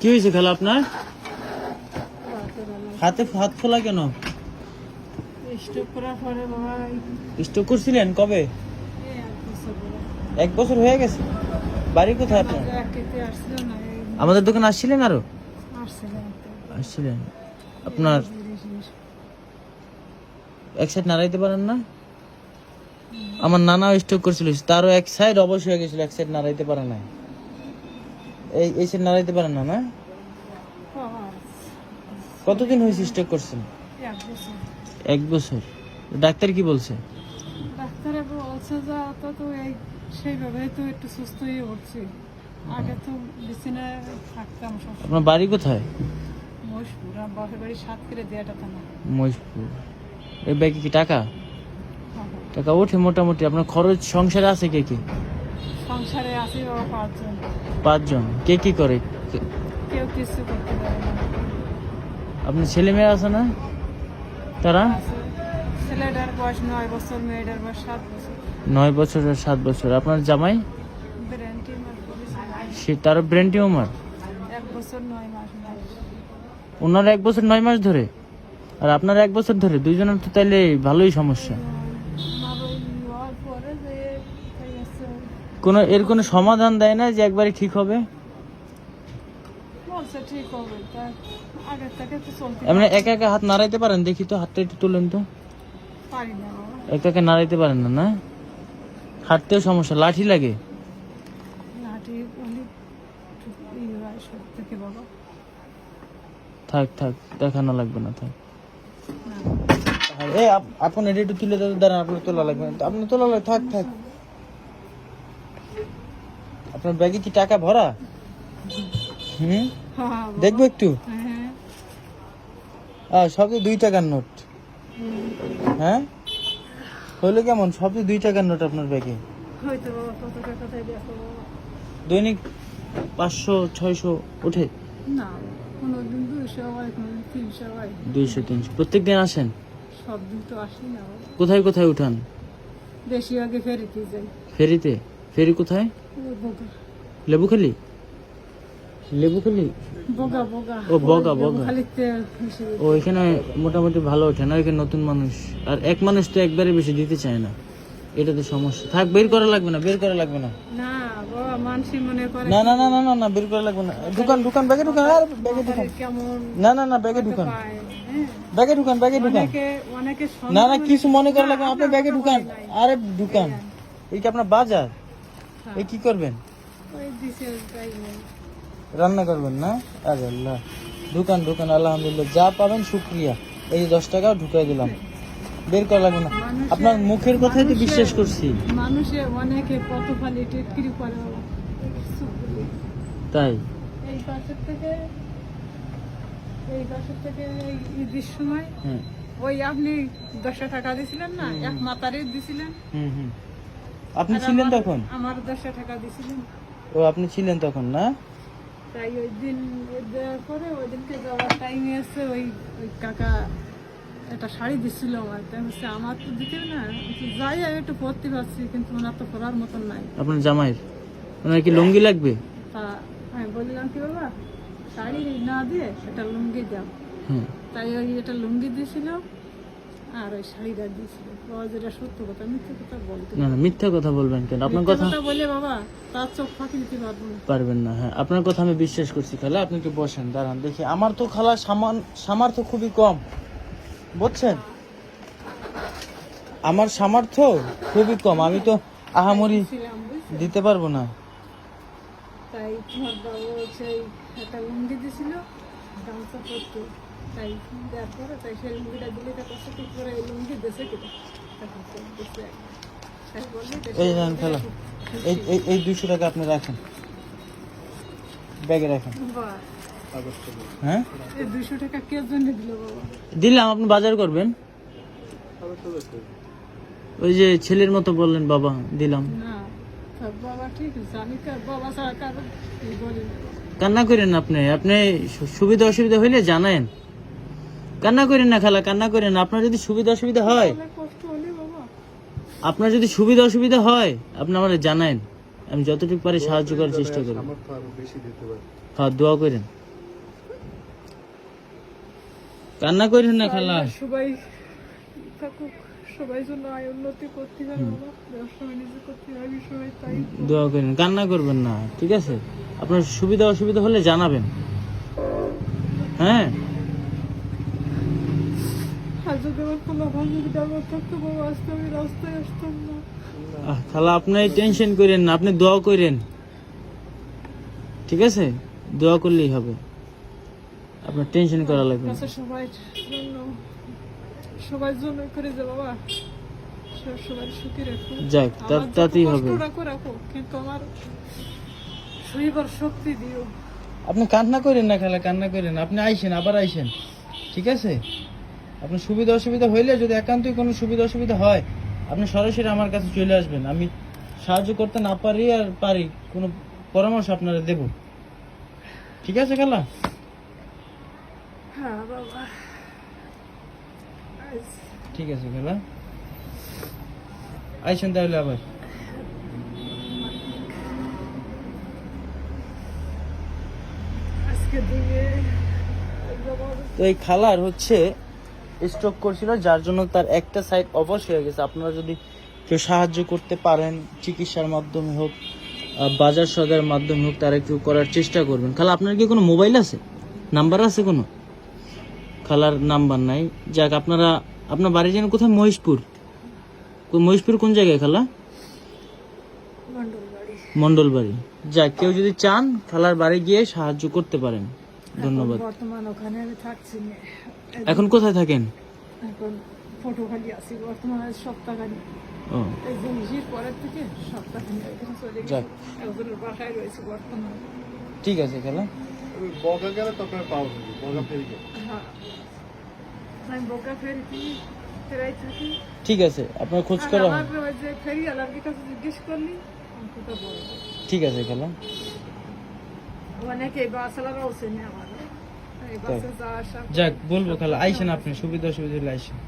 কি হয়েছে খালা আপনার? হাতে হাত ফোলা কেন? স্টোক করছিলেন? কবে? এক বছর হয়ে গেছে। বাড়ি কোথায় আপনার? আমাদের দোকান আসছিলেন আরও? আসছিলেন আপনার এক সাইড নাড়াইতে পারেন না? আমার নানাও স্ট্রোক করছিল তারও এক সাইড অবশ্যই হয়ে গেছিল এক সাইড নাড়াইতে পারে না এই এই সাইড নাড়াইতে পারেন না না? কতদিন হয়েছে স্ট্রোক করছেন? এক বছর। ডাক্তার কি বলছে? ডাক্তারে বলছে যে অত তো এই সেইভাবে তো একটু সুস্থ হয়ে উঠছি আগে তো বিছানায় থাকতাম সব আপনার বাড়ি কোথায়? মহিষপুর আমার বাপের বাড়ি সাত করে দেয়াটা থানা। মহিষপুর। এই ব্যাগে কি টাকা? টাকা ওঠে মোটামুটি। আপনার খরচ সংসারে আছে কে কে? সংসারে আছি বাবা পাঁচজন। পাঁচজন? কে কি করে? কেউ কিছু করতে পারে না। আপনার ছেলে মেয়ে আছে না? তারা? ছেলেটার বয়স নয় বছর মেয়েটার বয়স সাত বছর। নয় বছর আর সাত বছর। আপনার জামাই? সে তার ব্রেন টিউমার? এক বছর নয় মাস ওনার এক বছর নয় মাস ধরে? আর আপনার এক বছর ধরে? দুইজনের তো তাইলে ভালোই সমস্যা আমার ওই হওয়ার পরে যে এই আছে, কোনো এর কোনো সমাধান দেয় না যে একবারে ঠিক হবে? এমনি একা একা হাত নাড়াইতে পারেন? দেখি তো হাতটা একটু তুলেন তো। একা একা নাড়াইতে পারেন না না? হাঁটতেও সমস্যা লাঠি লাগে? থেকে থাক দেখানো লাগবে না থাক। এই আপনি এটা একটু তুলে দাঁড়ান দাঁড়ান আপনার তোলা লাগবে না। আপনি তোলা লাগবে থাক থাক। আপনার ব্যাগে কি টাকা ভরা? হুম? দেখব একটু? হ্যাঁ সবই দুই টাকার নোট। হ্যাঁ? হলো কেমন? সবই দুই টাকার নোট আপনার ব্যাগে? দৈনিক পাঁচশো ছয়শো ওঠে? না দুইশো তিনশো প্রত্যেক দিন আসেন কোথায় কোথায় উঠান? বেশি আগে ফেরিতে যাই। ফেরিতে? ফেরি কোথায়? লেবুখালি লেবুখালি বোগা বোগা ও, বগা, বগা। ও এখানে মোটামুটি ভালো ওঠে না এখানে নতুন মানুষ। আর এক মানুষ তো একবারে বেশি দিতে চায় না। এটা তো সমস্যা। থাক বের করা লাগবে না বের করা লাগবে না। না না না না না না বের করা লাগবে না। দোকান দোকান ব্যাগে ঢুকান আর ব্যাগে ঢুকান। না না না ব্যাগে ঢুকান। হ্যাঁ। ব্যাগে ঢুকান ব্যাগে সন্দেহ না না কিছু মনে করা লাগবে আপনি ব্যাগে ঢুকান। আরে ঢুকান। এই কি আপনার বাজার? এই কি করবেন। রান্না করবেন না? আরে আল্লাহ। ঢুকান ঢুকান আলহামদুলিল্লাহ। যা পাবেন শুক্রিয়া। এই দশ টাকা ঢুকাই দিলাম। বের করা লাগবে না। আপনার মুখের কথাই তো বিশ্বাস করছি। মানুষে অনেকে কত ফালি টিটকিরি করে তাই? এই পাশের থেকে এই পাশের থেকে এই ঈদের সময় হুম ওই আপনি দশটা টাকা দিছিলেন না এক মাতারে দিছিলেন। হুম হুম। আপনি ছিলেন তখন? আমার দশটা টাকা দিছিলেন ও আপনি ছিলেন তখন না? তাই ওই দিন দেওয়ার পরে ওই দিনকে যাওয়ার টাইমে এসে ওই ওই কাকা একটা শাড়ি দিছিল আমার। তাই হচ্ছে আমার তো দিতে না। যাই আমি একটু পরতে পারছি কিন্তু ওনার তো পরার মতন নাই। আপনার জামাইয়ের? ওনার কি লুঙ্গি লাগবে? তা আমি বললাম কি বাবা শাড়ি না দিয়ে একটা লুঙ্গি দাও। হুম। তাই ওই এটা লুঙ্গি দিয়েছিল। আর ওই শাড়িটা দিয়েছিল। বাবা যেটা সত্য কথা মিথ্যে কথা বলতে না না মিথ্যা কথা বলবেন কেন? আপনার কথা কথা বলে বাবা তার চোখ ফাঁকি দিতে পারব পারবেন না হ্যাঁ। আপনার কথা আমি বিশ্বাস করছি খালা। আপনি একটু বসেন দাঁড়ান দেখি। আমার তো খালা সামান সামর্থ্য খুবই কম। বুঝছেন? আমার সামর্থ্য খুবই কম। আমি তো আহামরি দিতে পারব না। তাই তোমার বাবা একটা গামছা পরতো তাই দেওয়ার পরে তাই সেই লুঙ্গিটা দিলে তা কষ্ট কি করে এই লুঙ্গি দেশে তো এই নেন খালা। এই এই দুশো টাকা আপনি রাখেন। ব্যাগে রাখেন। হ্যাঁ? দুশো টাকা কে জন্য দিল বাবা? দিলাম আপনি বাজার করবেন। ওই যে ছেলের মতো বললেন বাবা দিলাম। ঠিক। কান্না করেন আপনি। আপনি সুবিধা অসুবিধা হইলে জানায়েন। কান্না করেন না খালা কান্না করেন না। আপনার যদি সুবিধা অসুবিধা হয় আপনার যদি সুবিধা অসুবিধা হয় আপনি আমার জানায়েন। আমি যতটুকু পারি সাহায্য করার চেষ্টা করব। হ্যাঁ দোয়া করেন। কান্না করেন না খালা। সবাই থাকুক সবাই জন্য আয় উন্নতি করতে ব্যবসা বাণিজ্য করতে সবাই তাই দোয়া করেন কান্না করবেন না ঠিক আছে? আপনার সুবিধা অসুবিধা হলে জানাবেন। হ্যাঁ? যদি আমার কোনো ভালো যদি আমার থাকতো বাবা আসতে আমি রাস্তায় আসতাম না আহ, আপনি টেনশন করেন না আপনি দোয়া করেন। ঠিক আছে? দোয়া করলেই হবে। আপনার টেনশন করা লাগবে না। সবাই সবার জন্য করে যে বাবা। সব- সুখী রাখো। যাক তা- আমার যত তাতেই হবে। রাখো রাখো কিন্তু আমার শরীর শক্তি দিও। আপনি কান্না করেন না খালা কান্না করেন আপনি আইসেন আবার আইসেন। ঠিক আছে? আপনার সুবিধা অসুবিধা হইলে যদি একান্তই কোনো সুবিধা অসুবিধা হয় আপনি সরাসরি আমার কাছে চলে আসবেন। আমি সাহায্য করতে না পারি আর পারি কোনো পরামর্শ আপনারা দেব। ঠিক আছে খালা? হ্যাঁ বাবা। ঠিক আছে খালা। আইসেন তাহলে আবার। তো এই খালার হচ্ছে স্ট্রোক করছিল যার জন্য তার একটা সাইড অবশ হয়ে গেছে। আপনারা যদি কেউ সাহায্য করতে পারেন চিকিৎসার মাধ্যমে হোক বাজার সদার মাধ্যমে হোক তারা একটু করার চেষ্টা করবেন। খালা আপনার কি কোনো মোবাইল আছে? নাম্বার আছে কোনো? খালার নাম্বার নাই। যাক আপনারা আপনার বাড়ি যেন কোথায়? মহেশপুর। মহেশপুর কোন জায়গায় খালা? মন্ডল বাড়ি মন্ডল বাড়ি যাক কেউ যদি চান খালার বাড়ি গিয়ে সাহায্য করতে পারেন। ধন্যবাদ। বর্তমান ওখানে আমি থাকছি। এখন কোথায় থাকেন? এখন ফটোখালি আছি বর্তমানে সপ্তাহখানি। ও। এই জিনিসের পরের থেকে সপ্তাহখানি চলে গেছি। একজনের বাসায় রয়েছে বর্তমানে। ঠিক আছে খালা বগা গেলে তখন পাওয়া যাবে বগা ফেরি হ্যাঁ। আমি বোকা ফেরি ফেরাই থাকি। ঠিক আছে আপনার খোঁজ করা। ফেরি আলার কাছে জিজ্ঞেস করলি ঠিক আছে খালা অনেকে বাস আলারাও চেনে আমার এই বাসে যাওয়া আসা যাক বলব খালা আইসেন আপনি সুবিধা অসুবিধা হলে আইসেন।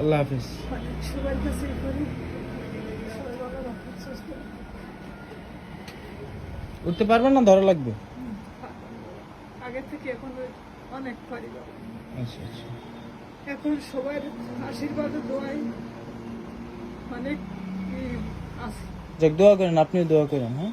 আল্লাহ হাফিজ। সবাই। উঠতে পারবেন না ধরা লাগবে? আগে থেকে এখন অনেক পারি আচ্ছা আচ্ছা। এখন সবার আশীর্বাদ দোয়াই অনেক আছে। যাক দোয়া করেন আপনিও দোয়া করেন হ্যাঁ?